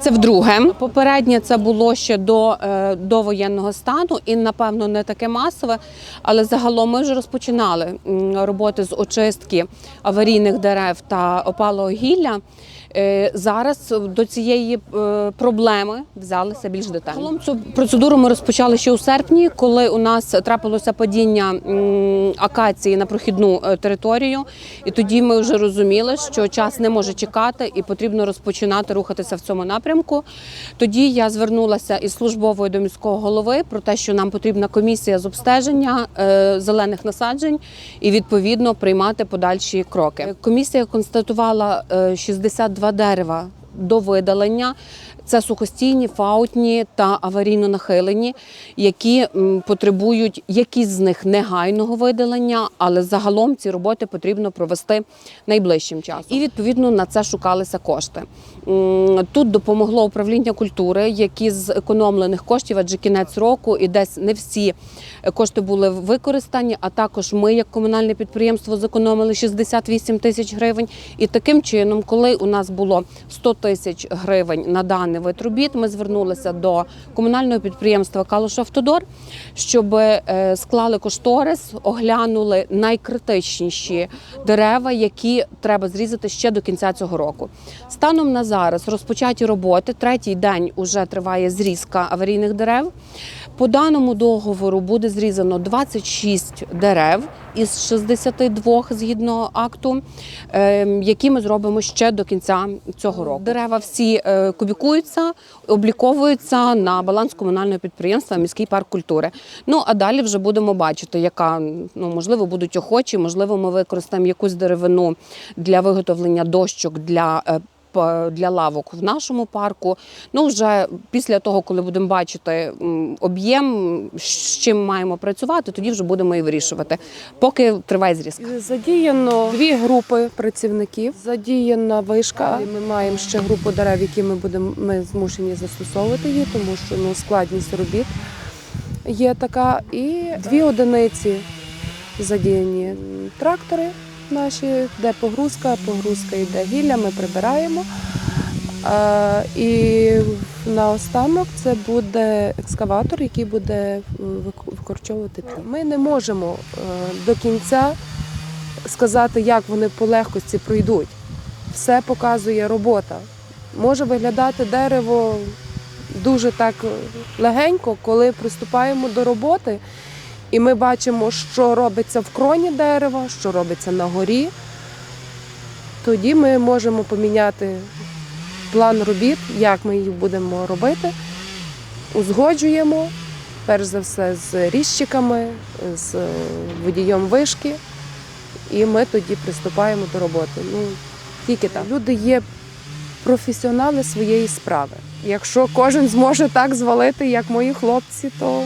Це вдруге. Попереднє це було ще до, е, до воєнного стану і, напевно, не таке масове. Але загалом ми вже розпочинали роботи з очистки аварійних дерев та опалого гілля. Е, Зараз до цієї е, проблеми взялися більш детально. Загалом цю процедуру ми розпочали ще у серпні, коли у нас трапилося падіння акації на прохідну територію. І тоді ми вже розуміли, що час не може чекати і потрібно розпочинати рухатися в цьому напрямку. Тоді я звернулася із службовою до міського голови про те, що нам потрібна комісія з обстеження е, зелених насаджень і відповідно приймати подальші кроки. Комісія констатувала е, 62 дерева до видалення. Це сухостійні, фаутні та аварійно нахилені, які потребують якісь з них негайного видалення, але загалом ці роботи потрібно провести найближчим часом. І відповідно на це шукалися кошти. Тут допомогло управління культури, які з економлених коштів, адже кінець року і десь не всі кошти були використані. А також ми, як комунальне підприємство, зекономили 68 тисяч гривень. І таким чином, коли у нас було 100 тисяч гривень на даний вид робіт, ми звернулися до комунального підприємства «Калуш-Автодор», щоб е, склали кошторис, оглянули найкритичніші дерева, які треба зрізати ще до кінця цього року. Станом на зараз розпочаті роботи. Третій день уже триває зрізка аварійних дерев. По даному договору буде зрізано 26 дерев із 62 згідно акту, е, які ми зробимо ще до кінця цього року. Дерева всі е, кубікуються, обліковуються на баланс комунального підприємства Міський парк культури. Ну а далі вже будемо бачити, яка ну можливо будуть охочі, можливо, ми використаємо якусь деревину для виготовлення дощок для. Е, Для лавок в нашому парку. Ну вже після того, коли будемо бачити об'єм, з чим маємо працювати, тоді вже будемо і вирішувати. Поки триває зрізка. Задіяно дві групи працівників. Задіяна вишка. Ми маємо ще групу дерев, які ми будемо ми змушені застосовувати її, тому що ну складність робіт є така. І дві одиниці задіяні трактори наші, де погрузка, погрузка йде гілля, ми прибираємо. І наостанок це буде екскаватор, який буде викорчовувати тлі. Ми не можемо е, до кінця сказати, як вони по легкості пройдуть. Все показує робота. Може виглядати дерево дуже так легенько, коли приступаємо до роботи, і ми бачимо, що робиться в кроні дерева, що робиться на горі. Тоді ми можемо поміняти план робіт, як ми їх будемо робити, узгоджуємо, перш за все, з різчиками, з водієм вишки, і ми тоді приступаємо до роботи. Ну, тільки так. Люди є професіонали своєї справи. Якщо кожен зможе так звалити, як мої хлопці, то